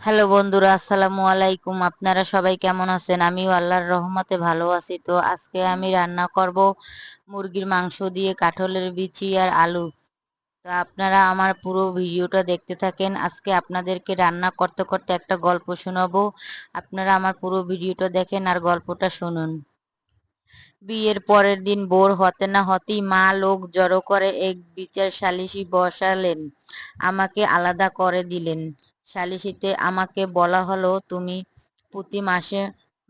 Hello বন্ধুরা, আসসালামু আলাইকুম। আপনারা সবাই কেমন আছেন? আমিও আল্লাহর রহমতে ভালো আছি। তো আজকে আমি রান্না করব মুরগির মাংস দিয়ে কাঠলের বিচি আর আলু। তো আপনারা আমার পুরো ভিডিওটা দেখতে থাকেন। আজকে আপনাদেরকে রান্না করতে করতে একটা গল্প শোনাবো। আপনারা আমার পুরো ভিডিওটা দেখেন আর গল্পটা শুনুন। বিয়ের পরের দিন বোর হতে না হতেই মা লোক জড়ো করে এক বিচার সালিশি বসালেন। আমাকে আলাদা করে দিলেন। সালিশিতে আমাকে বলা হলো, তুমি প্রতি মাসে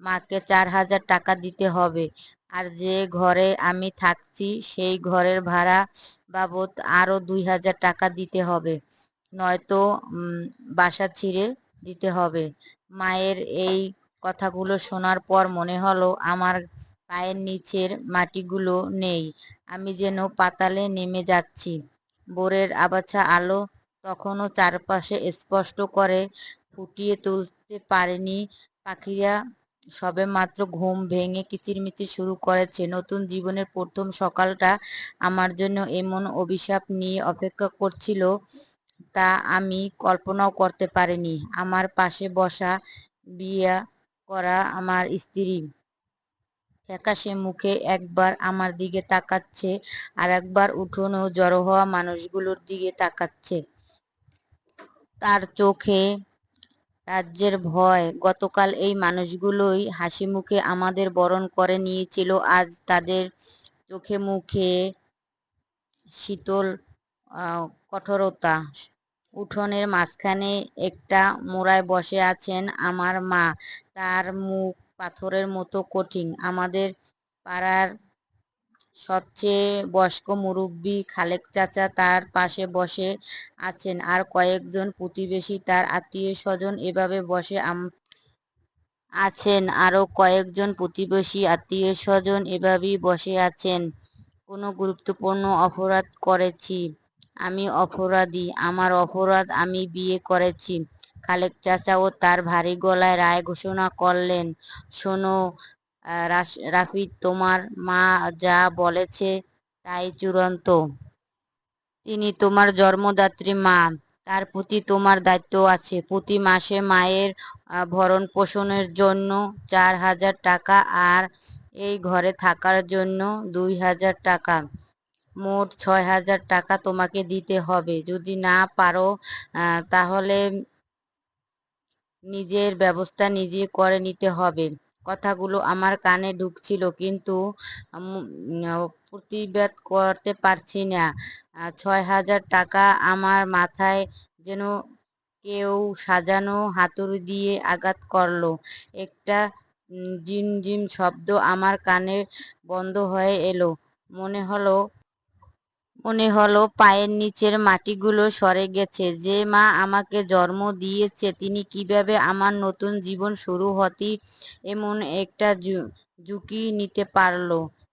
মাকে চার হাজার টাকা দিতে হবে। আর যে ঘরে আমি থাকছি, সেই ঘরের ভাড়া বাবদ আরও দুই হাজার টাকা দিতে হবে। নয়তো বাসা ছিঁড়ে দিতে হবে। মায়ের এই কথাগুলো শোনার পর মনে হলো, আমার পায়ের নিচের মাটিগুলো নেই। আমি যেন পাতালে নেমে যাচ্ছি। বোরের আবাছা আলো তখনও চারপাশে স্পষ্ট করে ফুটিয়ে তুলতে পারেনি পাখিরা। সবে মাত্র ঘুম ভেঙে কিচিরমিচির শুরু করেছে। নতুন জীবনের প্রথম সকালটা আমার জন্য এমন অভিশাপ নিয়ে অপেক্ষা করছিল তা আমি কল্পনাও করতে পারিনি। আমার পাশে বসা বিয়া করা আমার স্ত্রী। ফ্যাকাশে মুখে একবার আমার দিকে তাকাচ্ছে আর একবার উঠোনেও জড়ো হওয়া মানুষগুলোর দিকে তাকাচ্ছে। তার চোখে রাজ্যের ভয়। গতকাল এই মানুষগুলোই হাসি মুখে আমাদের বরণ করে নিয়েছিল। আজ তাদের চোখে মুখে শীতল কঠোরতা। উঠোনের মাঝখানে একটা মোড়ায় বসে আছেন আমার মা। তার মুখ পাথরের মতো কঠিন। আমাদের পাড়ার সবচেয়ে বয়স্ক মুরব্বী খালেক চাচা তার পাশে বসে আছেন। আর কয়েকজন প্রতিবেশী তার আত্মীয় স্বজন এভাবে বসে আছেন। আরও কয়েকজন প্রতিবেশী আত্মীয় স্বজন এভাবেই বসে আছেন। কোনো গুরুত্বপূর্ণ অপরাধ করেছি। আমি অপরাধী। আমার অপরাধ আমি বিয়ে করেছি। খালেক চাচা ও তার ভারী গলায় রায় ঘোষণা করলেন, শোনো রাফি, তোমার মা যা বলেছে তাই চূড়ান্ত। তিনি তোমার জন্মদাত্রী মা, তার প্রতি তোমার দায়িত্ব আছে। প্রতি মাসে মায়ের ভরণ পোষণের জন্য চার হাজার টাকা আর এই ঘরে থাকার জন্য দুই হাজার টাকা। মোট ছয় হাজার টাকা তোমাকে দিতে হবে। যদি না পারো তাহলে নিজের ব্যবস্থা নিজে করে নিতে হবে। কথাগুলো আমার কানে ঢুকছিল, কিন্তু প্রতিবাদ করতে পারছি না। ছয় হাজার টাকা আমার মাথায় যেন কেউ সাজানো হাতুড়ি দিয়ে আঘাত করল। একটা জিম শব্দ আমার কানে বন্ধ হয়ে এলো। মনে হলো মনে হলো পায়ের নিচের মাটিগুলো সরে গেছে। যে মা আমাকে জন্ম দিয়েছে, তিনি কীভাবে আমার নতুন জীবন শুরু হতে এমন একটা ঝুঁকি নিতে পারল।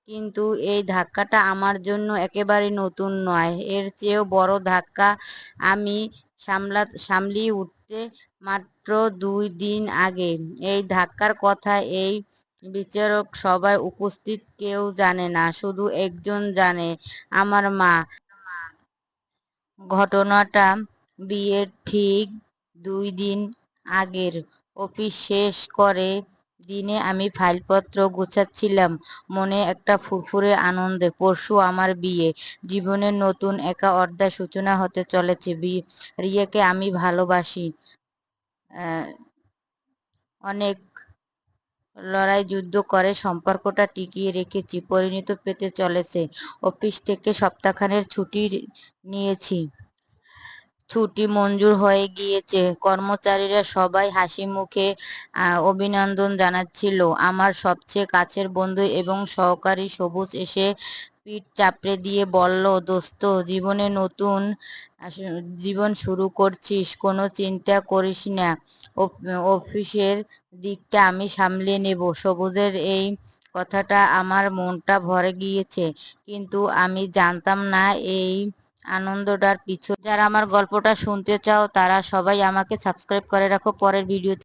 কিন্তু এই ধাক্কাটা আমার জন্য একেবারে নতুন নয়। এর চেয়েও বড় ধাক্কা আমি সামলা সামলিয়ে উঠতে মাত্র দুই দিন আগে। এই ধাক্কার কথা, এই বিচারক সবাই উপস্থিত কেউ জানে না, শুধু একজন জানে, আমার মা। ঘটনাটা বিয়ের ঠিক দুই দিন আগের। অফিস শেষ করে দিনে আমি ফাইলপত্র গোছাচ্ছিলাম, মনে একটা ফুরফুরে আনন্দে, পরশু আমার বিয়ে, জীবনের নতুন একা অর্ধায় সূচনা হতে চলেছে রিয়াকে আমি ভালোবাসি। অনেক লড়াই যুদ্ধ করে, সম্পর্কটা টিকিয়ে রেখেছি পরিণত পেতে চলেছে। অফিস থেকে সপ্তাহখানের ছুটি নিয়েছি। ছুটি মঞ্জুর হয়ে গিয়েছে। কর্মচারীরা সবাই হাসি মুখে অভিনন্দন জানাচ্ছিল। আমার সবচেয়ে কাছের বন্ধু এবং সহকারী সবুজ এসে পিঠ চাপড়ে দিয়ে বলল, দোস্ত, জীবনে নতুন জীবন শুরু করছিস, কোনো চিন্তা করিস না। অফিসের দিকটা আমি সামলে নেব। সবুজের এই কথাটা আমার মনটা ভরে গিয়েছে, কিন্তু আমি জানতাম না এই আনন্দটার পিছনে। যারা আমার গল্পটা শুনতে চাও, তারা সবাই আমাকে সাবস্ক্রাইব করে রাখো। পরের ভিডিও